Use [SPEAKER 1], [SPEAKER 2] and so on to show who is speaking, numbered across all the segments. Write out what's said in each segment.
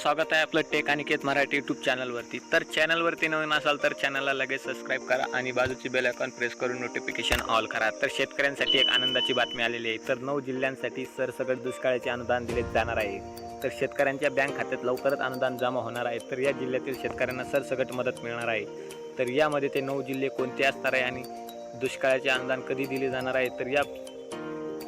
[SPEAKER 1] स्वागत आहे आपलं टेक अनिकेत मराठी यूट्यूब चॅनलवरती तर चॅनलवरती नवीन असाल तर चॅनलला लगेच सबस्क्राईब करा आणि बाजूची बेल आयकॉन प्रेस करून नोटिफिकेशन ऑल करा. तर शेतकऱ्यांसाठी एक आनंदाची बातमी आलेली आहे. तर नऊ जिल्ह्यांसाठी सरसकट दुष्काळाचे अनुदान दिले जाणार आहे. तर शेतकऱ्यांच्या बँक खात्यात लवकरच अनुदान जमा होणार आहे. तर या जिल्ह्यातील शेतकऱ्यांना सरसकट मदत मिळणार आहे. तर यामध्ये ते नऊ जिल्हे कोणते असणार आहे आणि दुष्काळाचे अनुदान कधी दिले जाणार आहे? तर या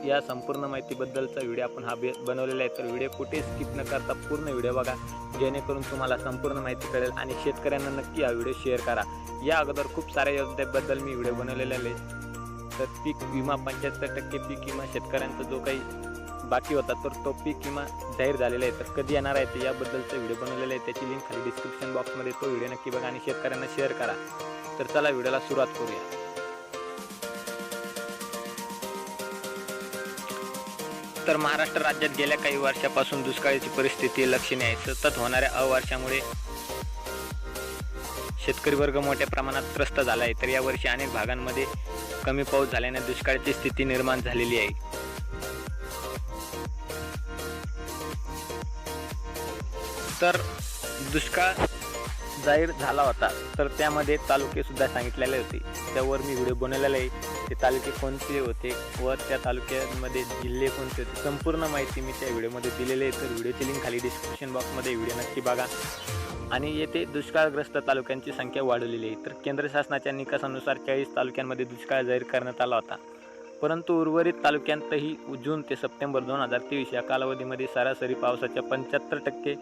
[SPEAKER 1] या संपूर्ण माहितीबद्दलचा व्हिडिओ आपण हा बे बनवलेला आहे. तर व्हिडिओ कुठे स्किप न करता पूर्ण व्हिडिओ बघा. जेणेकरून तुम्हाला संपूर्ण माहिती कळेल आणि शेतकऱ्यांना नक्की हा व्हिडिओ शेअर करा. या अगोदर खूप साऱ्या योजनेबद्दल मी व्हिडिओ बनवलेला आहे. तर पीक विमा पंच्याहत्तर टक्के पीक विमा शेतकऱ्यांचा जो काही बाकी होता तर तो पीक विमा जाहीर झालेला आहे. तर कधी येणार आहे ते याबद्दलचा व्हिडिओ बनवलेला आहे. त्याची लिंक खाली डिस्क्रिप्शन बॉक्समध्ये तो व्हिडिओ नक्की बघा आणि शेतकऱ्यांना शेअर करा. तर चला व्हिडिओला सुरुवात करूया. तर महाराष्ट्र राज्यात गेल्या काही वर्षापासून दुष्काळाची परिस्थिती लक्षणीय आहे. सतत होणाऱ्या अवर्षामुळे शेतकरी वर्ग मोठ्या प्रमाणात त्रस्त झाला आहे. तर यावर्षी अनेक भागांमध्ये कमी पाऊस झाल्याने दुष्काळाची स्थिती निर्माण झालेली आहे. तर दुष्काळ जाहीर झाला होता. तर त्यामध्ये तालुके सुद्धा सांगितलेले होते. त्यावर मी व्हिडिओ बनवलेला आहे. ते तालुके कोणते होते व त्या तालुक्यामध्ये जिल्हे कोणते होते संपूर्ण माहिती मी त्या व्हिडिओमध्ये दिलेली आहे. तर व्हिडिओची लिंक खाली डिस्क्रिप्शन बॉक्समध्ये व्हिडिओ नक्की बघा. आणि येथे दुष्काळग्रस्त तालुक्यांची संख्या वाढवलेली आहे. तर केंद्र शासनाच्या निकासानुसार चाळीस तालुक्यांमध्ये दुष्काळ जाहीर करण्यात आला होता. परंतु उर्वरित तालुक्यांतही जून ते सप्टेंबर दोन हजार तेवीस या कालावधीमध्ये सरासरी पावसाच्या पंच्याहत्तर टक्के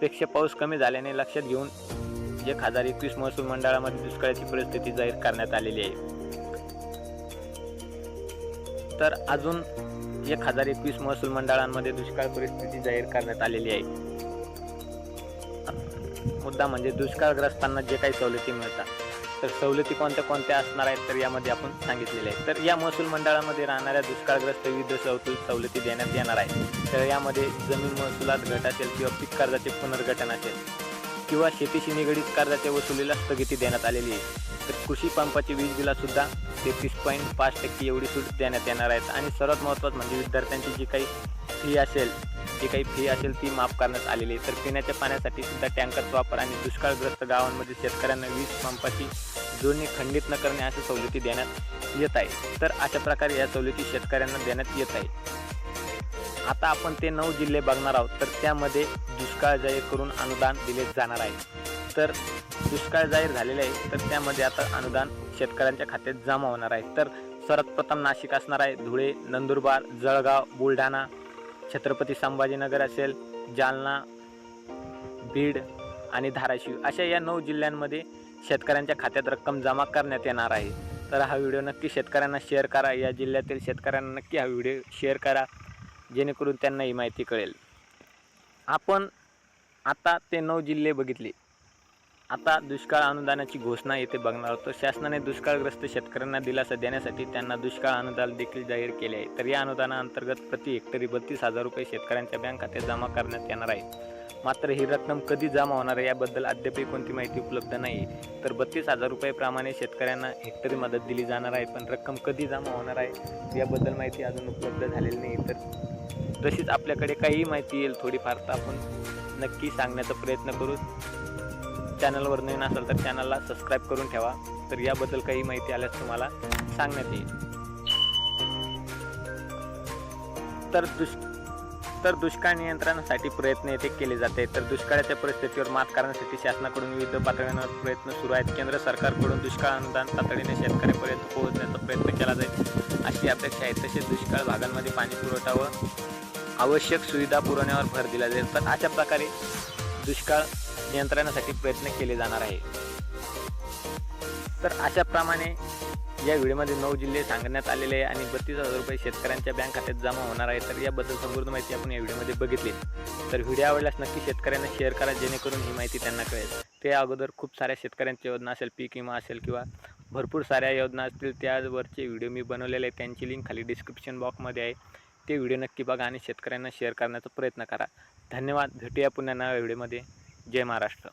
[SPEAKER 1] पेक्षा पाऊस कमी झाल्याने लक्षात घेऊन एक हजार एकवीस महसूल मंडळामध्ये दुष्काळाची परिस्थिती जाहीर करण्यात आलेली आहे. तर अजून एक हजार एकवीस महसूल मंडळांमध्ये दुष्काळ परिस्थिती जाहीर करण्यात आलेली आहे. मुद्दा म्हणजे दुष्काळग्रस्तांना जे काही सवलती मिळतात तर सवलती कोणत्या कोणत्या असणार आहेत तर यामध्ये आपण सांगितलेले आहे. तर या महसूल मंडळामध्ये राहणाऱ्या दुष्काळग्रस्त विविध सवलती सवलती देण्यात येणार आहे. तर यामध्ये जमीन महसुलात घट असेल किंवा पीक कर्जाचे पुनर्गठन असेल किंवा शेतीशी निगडीत कर्जाच्या वसुलीला स्थगिती देण्यात आलेली आहे. तर कृषी पंपाची वीज बिलासुद्धा तेहतीस पॉईंट पाच टक्के एवढी सूट देण्यात येणार आहेत. आणि सर्वात महत्त्वाचं म्हणजे विद्यार्थ्यांची जी काही फी असेल जी काही फी असेल ती माफ करण्यात आलेली आहे. तर पिण्याच्या पाण्यासाठी सुद्धा टँकरचा वापर आणि दुष्काळग्रस्त गावांमध्ये शेतकऱ्यांना वीज पंपाची जोडणी खंडित न करणे अशा सवलती देण्यात येत आहे. तर अशा प्रकारे या सवलती शेतकऱ्यांना देण्यात येत आहे आता आपण ते नऊ जिल्हे बघणार आहोत तर त्यामध्ये दुष्काळ जाहीर करून अनुदान दिले जाणार आहे. तर दुष्काळ जाहीर झालेले आहे तर त्यामध्ये आता अनुदान शेतकऱ्यांच्या खात्यात जमा होणार आहे. तर सर्वप्रथम नाशिक असणार आहे धुळे नंदुरबार जळगाव बुलढाणा छत्रपती संभाजीनगर असेल जालना बीड आणि धाराशिव अशा या नऊ जिल्ह्यांमध्ये शेतकऱ्यांच्या खात्यात रक्कम जमा करण्यात येणार आहे. तर हा व्हिडिओ नक्की शेतकऱ्यांना शेअर करा या जिल्ह्यातील शेतकऱ्यांना नक्की हा व्हिडिओ शेअर करा. जेणेकरून त्यांना ही माहिती कळेल. आपण आता ते नऊ जिल्हे बघितले. आता दुष्काळ अनुदानाची घोषणा येथे बघणार होतो शासनाने दुष्काळग्रस्त शेतकऱ्यांना दिलासा देण्यासाठी त्यांना दुष्काळ अनुदान देखील जाहीर केले आहे. तर या अनुदानाअंतर्गत प्रति हेक्टरी बत्तीस हजार रुपये शेतकऱ्यांच्या बँक खात्यात जमा करण्यात येणार आहे. मात्र ही रक्कम कधी जमा होणार आहे याबद्दल अद्यापही कोणती माहिती उपलब्ध नाही. तर बत्तीस हजार रुपयेप्रमाणे शेतकऱ्यांना हेक्टरी मदत दिली जाणार आहे. पण रक्कम कधी जमा होणार आहे याबद्दल माहिती अजून उपलब्ध झालेली नाही. तर तशीच आपल्याकडे काहीही माहिती येईल थोडीफार तर आपण नक्की सांगण्याचा प्रयत्न करू. चॅनलवर नवीन असाल तर चॅनलला सबस्क्राईब करून ठेवा. तर याबद्दल काही माहिती आल्यास तुम्हाला सांगण्यात येईल. तर दुष् तर दुष्काळ नियंत्रणासाठी प्रयत्न येथे केले जाते. तर दुष्काळाच्या परिस्थितीवर मात करण्यासाठी शासनाकडून विविध पातळ्यांवर प्रयत्न सुरू आहेत. केंद्र सरकारकडून दुष्काळ अनुदान तातडीने शेतकऱ्यापर्यंत पोहोचण्याचा प्रयत्न केला जाईल. अशी अपेक्षा आहे. तसेच दुष्काळ भागांमध्ये पाणी पुरवठा व आवश्यक सुविधा पुरवण्यावर भर दिला जाईल. तर अशा प्रकारे दुष्काळ नियंत्रणासाठी प्रयत्न केले जाणार आहे तर अशाप्रमाणे या व्हिडिओमध्ये नऊ जिल्हे सांगण्यात आलेले आहे आणि बत्तीस हजार रुपये शेतकऱ्यांच्या बँक खात्यात जमा होणार आहे. तर याबद्दल संपूर्ण माहिती आपण या व्हिडिओमध्ये बघितली. तर व्हिडिओ आवडल्यास नक्की शेतकऱ्यांना शेअर करा जेणेकरून ही माहिती त्यांना कळेल. ते अगोदर खूप साऱ्या शेतकऱ्यांच्या योजना असेल पीक विमा असेल किंवा भरपूर साऱ्या योजना असतील त्यावरचे व्हिडिओ मी बनवलेले आहे त्यांची लिंक खाली डिस्क्रिप्शन बॉक्समध्ये आहे. ते व्हिडिओ नक्की बघा आणि शेतकऱ्यांना शेअर करण्याचा प्रयत्न करा. धन्यवाद. भेटूया पुन्हा नव्या व्हिडिओमध्ये. जय महाराष्ट्र.